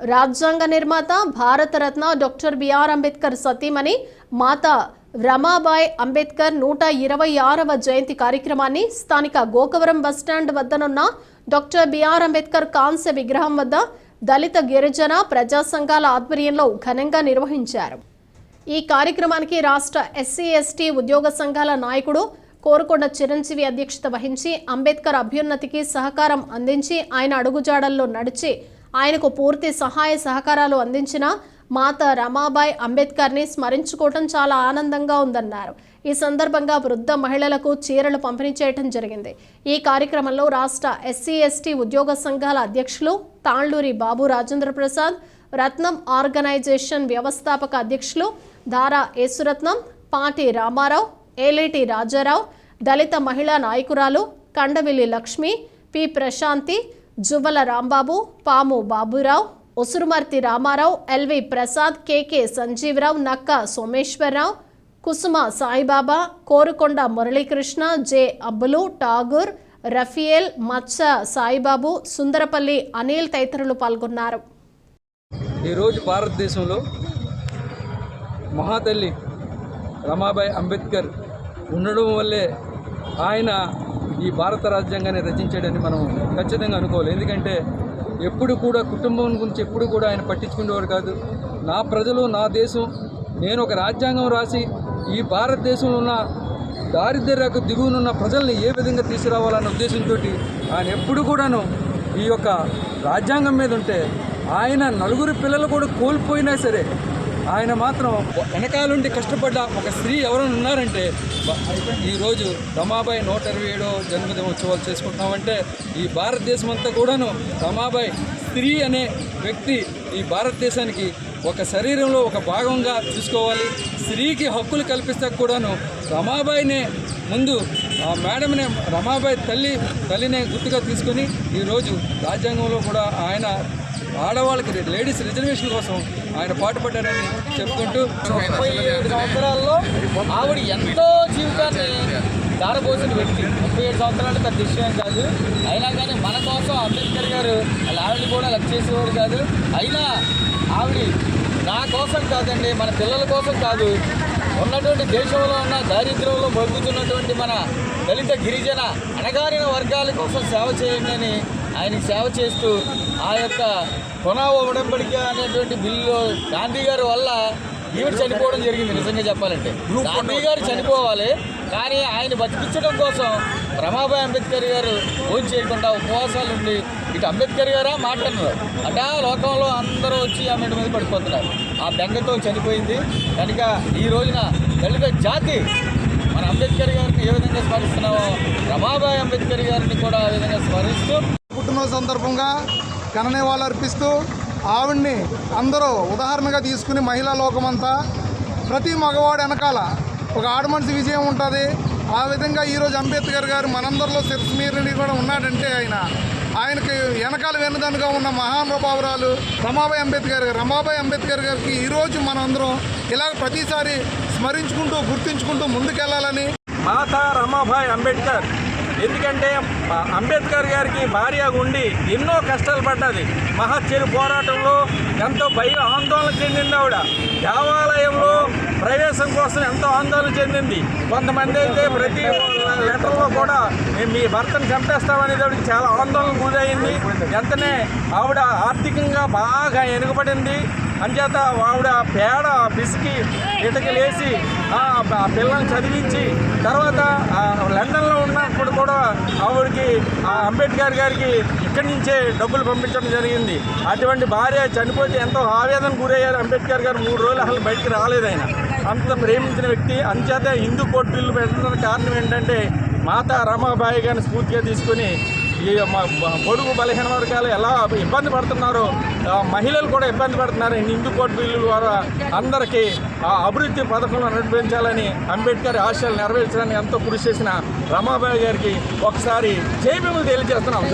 రాజ్యాంగ నిర్మాత Bharat Ratna doctor B R Ambedkar సతీమణి మాత రమాబాయ్ అంబేద్కర్ నూట ఇరవై ఆరవ జయంతి కార్యక్రమాన్ని స్థానిక గోకవరం బస్టాండ్ వద్దనున్న డాక్టర్ బిఆర్ అంబేద్కర్ కాంస్య విగ్రహం వద్ద దళిత గిరిజన ప్రజా సంఘాల ఆధ్వర్యంలో ఘనంగా నిర్వహించారు. ఈ కార్యక్రమానికి రాష్ట్ర ఎస్సీ ఎస్టీ ఉద్యోగ సంఘాల నాయకుడు కోరుకొండ చిరంజీవి అధ్యక్షత వహించి అంబేద్కర్ అభ్యున్నతికి సహకారం అందించి ఆయన అడుగుజాడల్లో నడిచి ఆయనకు పూర్తి సహాయ సహకారాలు అందించిన మాత రమాబాయ్ అంబేద్కర్ని స్మరించుకోవటం చాలా ఆనందంగా ఉందన్నారు. ఈ సందర్భంగా వృద్ధ మహిళలకు చీరలు పంపిణీ చేయటం జరిగింది. ఈ కార్యక్రమంలో రాష్ట్ర ఎస్సీ ఎస్టీ ఉద్యోగ సంఘాల అధ్యక్షులు తాళ్ళూరి బాబు రాజేంద్ర ప్రసాద్ రత్నం ఆర్గనైజేషన్ వ్యవస్థాపక అధ్యక్షులు దారా యేసురత్నం పాటి రామారావు ఏలేటి రాజారావు దళిత మహిళా నాయకురాలు Kandavilli Lakshmi P Prashanthi Juvvala Rambabu Pamu Baburao Usurumarthi Ramarao LV Prasad KK Sanjeevarao Nakka Someswararao Kusuma Saibaba Korukonda Muralikrishna J Abbulu Tagore Raphael Matsa Saibabu Sundarapalli Anil తదితరులు పాల్గొన్నారు. ఈరోజు భారతదేశంలో మహాతల్లి రమాబాయి అంబేద్కర్ ఉండడం వల్లే ఆయన ఈ భారత రాజ్యాంగాన్ని రచించాడని మనం ఖచ్చితంగా అనుకోవాలి. ఎందుకంటే ఎప్పుడు కూడా కుటుంబం గురించి ఎప్పుడు కూడా ఆయన పట్టించుకునేవాడు కాదు. నా ప్రజలు నా దేశం నేను ఒక రాజ్యాంగం రాసి ఈ భారతదేశంలో ఉన్న దారిద్ర్యకు దిగువనున్న ప్రజల్ని ఏ విధంగా తీసుకురావాలన్న ఉద్దేశంతో ఆయన ఎప్పుడు కూడాను ఈ యొక్క రాజ్యాంగం మీద ఉంటే ఆయన నలుగురు పిల్లలు కూడా కోల్పోయినా సరే ఆయన మాత్రం వెనకాలండి కష్టపడ్డ ఒక స్త్రీ ఎవరైనా ఉన్నారంటే ఈరోజు రమాబాయి నూట ఇరవై ఏడో జన్మదినోత్సవాలు చేసుకుంటున్నామంటే ఈ భారతదేశం అంతా కూడాను రమాబాయి స్త్రీ అనే వ్యక్తి ఈ భారతదేశానికి ఒక శరీరంలో ఒక భాగంగా చూసుకోవాలి. స్త్రీకి హక్కులు కల్పిస్తే కూడాను రమాబాయినే ముందు ఆ మేడంనే రమాబాయి తల్లి తల్లినే గుర్తుగా తీసుకొని ఈరోజు రాజ్యాంగంలో కూడా ఆయన ఆడవాళ్ళకి లేడీస్ రిజర్వేషన్ కోసం ఆయన పాటుపడ్డారని చెప్పుకుంటూ ముప్పై ఏడు సంవత్సరాల్లో ఆవిడ ఎంతో జీవితాన్ని దారపోసిన వ్యక్తి. ముప్పై ఏడు సంవత్సరాలు పెద్ద విషయం కాదు. అయినా కానీ మన కోసం అంబేద్కర్ గారు వాళ్ళ ఆవిడ కూడా లెక్క చేసేవాడు కాదు. అయినా ఆవిడ నా కోసం కాదండి మన పిల్లల కోసం కాదు. ఉన్నటువంటి దేశంలో ఉన్న దారిద్ర్యంలో బతుకుతున్నటువంటి మన దళిత గిరిజన అణగారిన వర్గాల కోసం సేవ చేయండి అని ఆయనకి సేవ చేస్తూ ఆ యొక్క కొనావ ఉడంబడిక అనేటువంటి బిల్లు గాంధీ గారి వల్ల ఈవిడ చనిపోవడం జరిగింది నిజంగా చెప్పాలంటే. గాంధీ గారు చనిపోవాలి కానీ ఆయన బతికించడం కోసం రమాబాయి అంబేద్కర్ గారు భోజనం చేయకుండా ఉపవాసాలు ఉండి ఇటు అంబేద్కర్ గారా? మాట్లాడినారు. అటా లోకంలో అందరూ వచ్చి ఆమె మీద పడిపోతున్నారు. ఆ బెంగతో చనిపోయింది. కనుక ఈ రోజున దళిత జాతి మన అంబేద్కర్ గారిని ఏ విధంగా స్మరిస్తున్నామో రమాబాయి అంబేద్కర్ గారిని కూడా ఆ విధంగా స్మరిస్తూ పుట్టినరోజు సందర్భంగా గణనివాళులు అర్పిస్తూ ఆవిడ్ని అందరూ ఉదాహరణగా తీసుకుని మహిళా లోకమంతా ప్రతి మగవాడు వెనకాల ఒక ఆడమనిషి విజయం ఉంటుంది. ఆ విధంగా ఈరోజు అంబేద్కర్ గారు మనందరిలో శిరస్మీరిని కూడా ఉన్నాడంటే ఆయన. ఆయనకి వెనకాల వెనుదనుగా ఉన్న మహానుభావురాలు రమాబాయి అంబేద్కర్ గారు రమాబాయి అంబేద్కర్ గారికి ఈరోజు మనందరం ఇలా ప్రతిసారి స్మరించుకుంటూ గుర్తించుకుంటూ ముందుకెళ్ళాలని మాతా రమాబాయి అంబేద్కర్ ఎందుకంటే అంబేద్కర్ గారికి భార్యగా ఉండి ఎన్నో కష్టాలు పడ్డది. మహచ్చరి పోరాటంలో ఎంతో భయ ఆందోళన చెందింది ఆవిడ. దేవాలయంలో ప్రవేశం కోసం ఎంతో ఆందోళన చెందింది. కొంతమంది అయితే ప్రతి లెటర్లో కూడా మేము మీ భర్తను చంపేస్తామనేది ఆవిడకి చాలా ఆందోళన గురైంది. వెంటనే ఆవిడ ఆర్థికంగా బాగా వెనుకబడింది అంచేత ఆవిడ పేడ పిసికి ఇటకలేసి ఆ పిల్లల్ని చదివించి తర్వాత లండన్లో ఉన్న ఆవిడకి ఆ అంబేద్కర్ గారికి ఇక్కడి నుంచే డబ్బులు పంపించడం జరిగింది. అటువంటి భార్య చనిపోతే ఎంతో ఆవేదన గురయ్యారు అంబేద్కర్ గారు. మూడు రోజులు అసలు బయటికి రాలేదు ఆయన. అంత ప్రేమించిన వ్యక్తి. అంచేత హిందూ కోర్టు బిల్లు పెట్టడానికి కారణం ఏంటంటే మాతా రమాబాయి గారిని స్ఫూర్తిగా తీసుకుని ఈ పొడుగు బలహీన వర్గాలు ఎలా ఇబ్బంది పడుతున్నారో మహిళలు కూడా ఇబ్బంది పడుతున్నారు. హిందూ కోర్టు బిల్లు ద్వారా అందరికీ ఆ అభివృద్ధి పథకంలో నడిపించాలని అంబేద్కర్ ఆశయాలు నెరవేర్చడానికి ఎంతో కృషి చేసిన రమాబాయి గారికి ఒకసారి జై భీములు తెలియజేస్తున్నాం.